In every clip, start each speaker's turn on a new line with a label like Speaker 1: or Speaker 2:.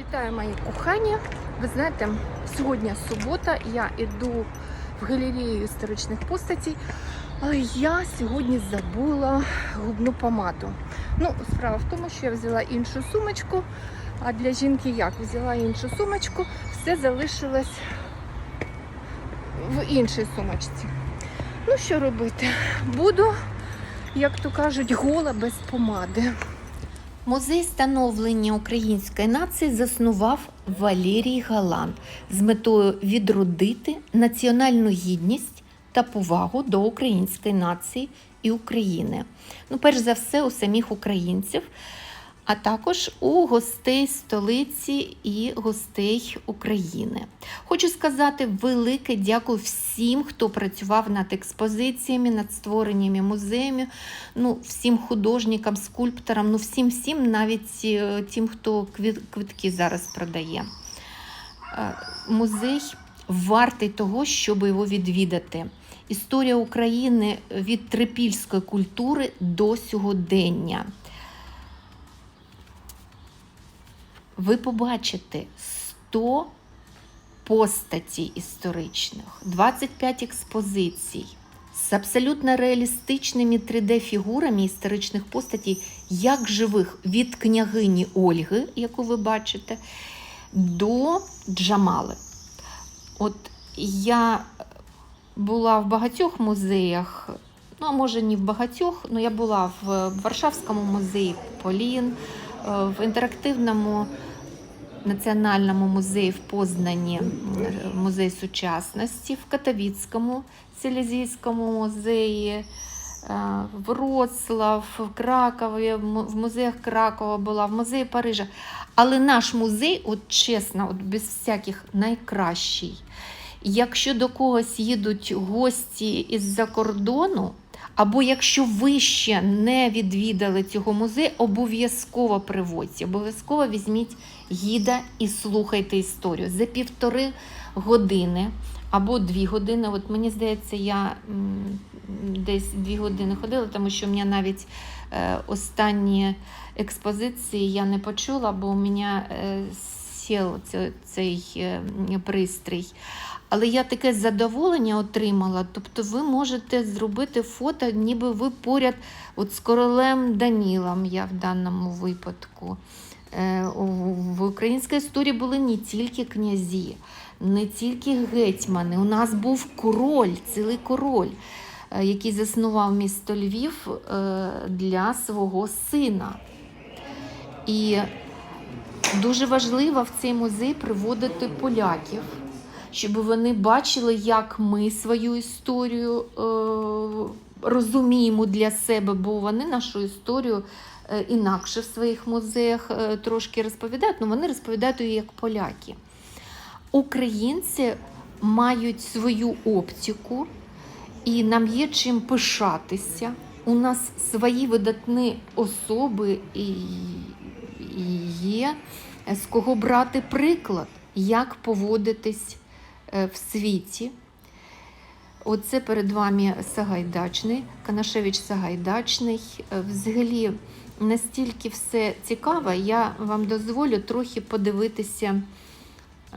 Speaker 1: Вітаю мої кохані. Ви знаєте, сьогодні субота, я йду в галерею історичних постатей, але я сьогодні забула губну помаду. Ну, справа в тому, що я взяла іншу сумочку, а для жінки як? Взяла іншу сумочку, все залишилось в іншій сумочці. Ну, що робити? Буду, як то кажуть, гола без помади.
Speaker 2: Музей становлення української нації заснував Валерій Галан з метою відродити національну гідність та повагу до української нації і України. Ну, перш за все, у самих українців, а також у гостей столиці і гостей України. Хочу сказати велике дякую всім, хто працював над експозиціями, над створеннями музеями, ну, всім художникам, скульпторам, ну всім, всім, навіть е, тим, хто квитки зараз продає. Е, Музей вартий того, щоб його відвідати. Історія України від трипільської культури до сьогодення. Ви побачите 100 постатей історичних, 25 експозицій з абсолютно реалістичними 3D-фігурами історичних постатей, як живих від княгині Ольги, яку ви бачите, до Джамали. От я була в багатьох музеях, ну а може не в багатьох, але я була в Варшавському музеї Полін, е, в інтерактивному національному музеї в Познані, музей сучасності, в Катовіцькому Селезійському музеї, е, Вроцлав, в Кракові, в музеях Кракова була, в музеї Парижа. Але наш музей, от чесно, от без всяких найкращий. Якщо до когось їдуть гості із-за кордону, або якщо ви ще не відвідали цього музею, обов'язково приводьте, обов'язково візьміть гіда і слухайте історію. За півтори години або дві години. От мені здається, я десь дві години ходила, тому що у мене навіть е, останні експозиції я не почула, бо у мене е, цей, е, пристрій. Але я таке задоволення отримала. Тобто ви можете зробити фото, ніби ви поряд от з королем Данілом, я в даному випадку. Е, В українській історії були не тільки князі, не тільки гетьмани. У нас був король, цілий король, е, який заснував місто Львів для свого сина. І дуже важливо в цей музей приводити поляків, щоб вони бачили, як ми свою історію е, розуміємо для себе, бо вони нашу історію е, інакше в своїх музеях е, трошки розповідають, але вони розповідають її як поляки. Українці мають свою оптику, і нам є чим пишатися. У нас свої видатні особи і є з кого брати приклад, як поводитись е, в світі. Оце перед вами Сагайдачний, Канашевич Сагайдачний. Е, Взагалі настільки все цікаво, я вам дозволю трохи подивитися е,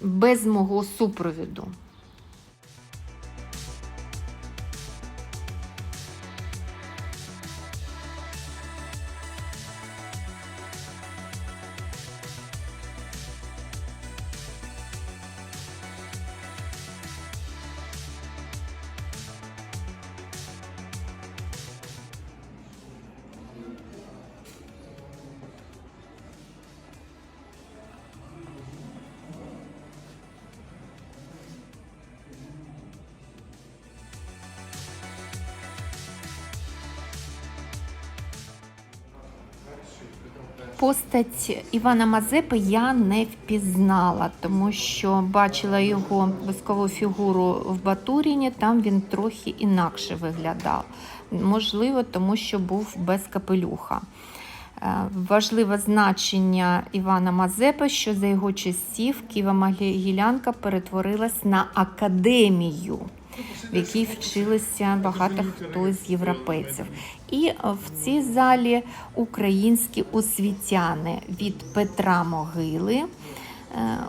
Speaker 2: без мого супровіду. Постать Івана Мазепи я не впізнала, тому що бачила його військову фігуру в Батуріні, там він трохи інакше виглядав. Можливо, тому що був без капелюха. Е, Важливе значення Івана Мазепи, що за його часів Києво-Могилянка перетворилась на академію. В якій вчилися багато хто з європейців. І в цій залі українські освітяни від Петра Могили, е,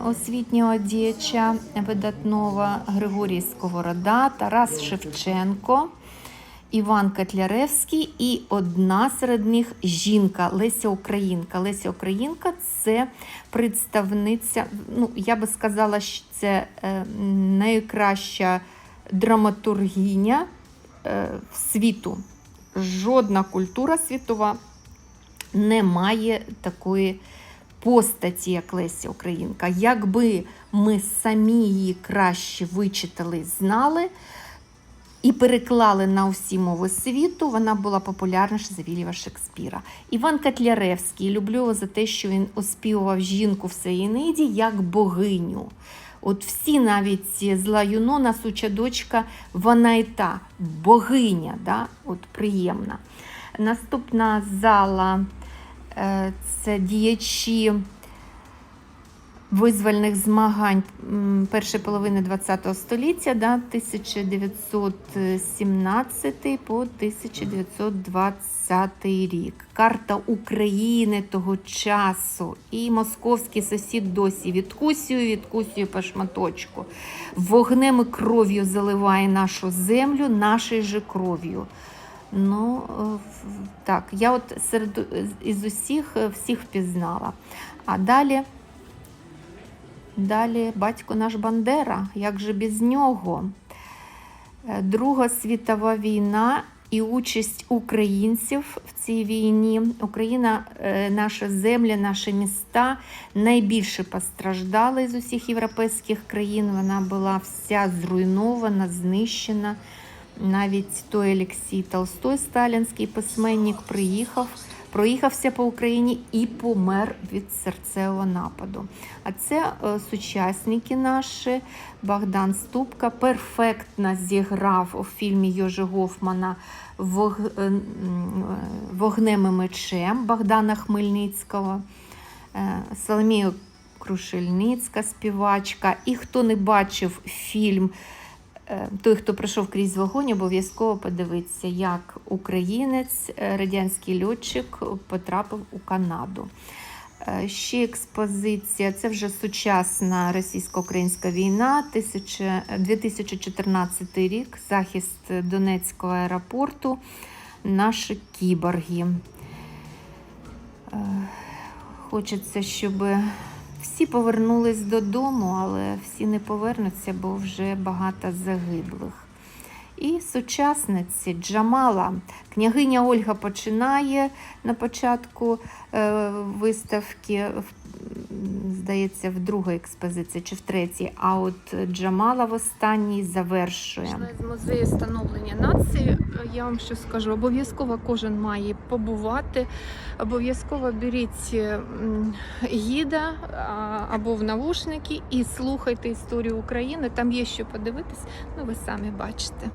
Speaker 2: освітнього діяча видатного Григорій Сковорода, Тарас Шевченко. Іван Котляревський і одна серед них жінка Леся Українка. Леся Українка це представниця, ну я би сказала, що це е, найкраща драматургіня е, світу. Жодна культура світова не має такої постаті, як Леся Українка. Якби ми самі її краще вичитали, знали і переклали на усі мови світу, вона була популярніша за Вільяма Шекспіра. Іван Котляревський, люблю його за те, що він оспівував жінку в Сеїниді як богиню. От всі навіть зла Юнона, суча дочка, вона і та богиня, да? от приємна. Наступна зала е, це діячі визвольних змагань першої половини ХХ століття, да, 1917 по 1920 рік. Карта України того часу. І московський сусід досі відкусює, відкусює по шматочку. Вогнем і кров'ю заливає нашу землю, нашою же кров'ю. Ну, е, так, я от серед із усіх е, всіх впізнала. А далі. Далі батько наш Бандера, як же без нього? Е, Друга світова війна і участь українців в цій війні. Україна, е, наша земля, наші міста найбільше постраждали з усіх європейських країн. Вона була вся зруйнована, знищена. Навіть той Олексій Толстой, сталінський письменник, приїхав, проїхався по Україні і помер від серцевого нападу. А це е, сучасники наші. Богдан Ступка перфектно зіграв у фільмі Йожи Гофмана «Вог... е, е, Вогнем і мечем Богдана Хмельницького. Соломія Крушельницька, співачка. І хто не бачив фільм той, хто пройшов крізь вогонь, обов'язково подивиться, як українець, е, радянський льотчик потрапив у Канаду. Е, Ще експозиція, це вже сучасна російсько-українська війна, 2014 рік, захист Донецького аеропорту, наші кіборги. Е, Хочеться, щоб всі повернулись додому, але всі не повернуться, бо вже багато загиблих. І сучасниці Джамала. Княгиня Ольга починає на початку е, виставки, здається, в другій експозиції чи в третій, а от Джамала в останній завершує.
Speaker 1: З музею становлення нації. Я вам що скажу, обов'язково кожен має побувати. Обов'язково беріть гіда або в навушники і слухайте історію України. Там є що подивитись, ну ви самі бачите.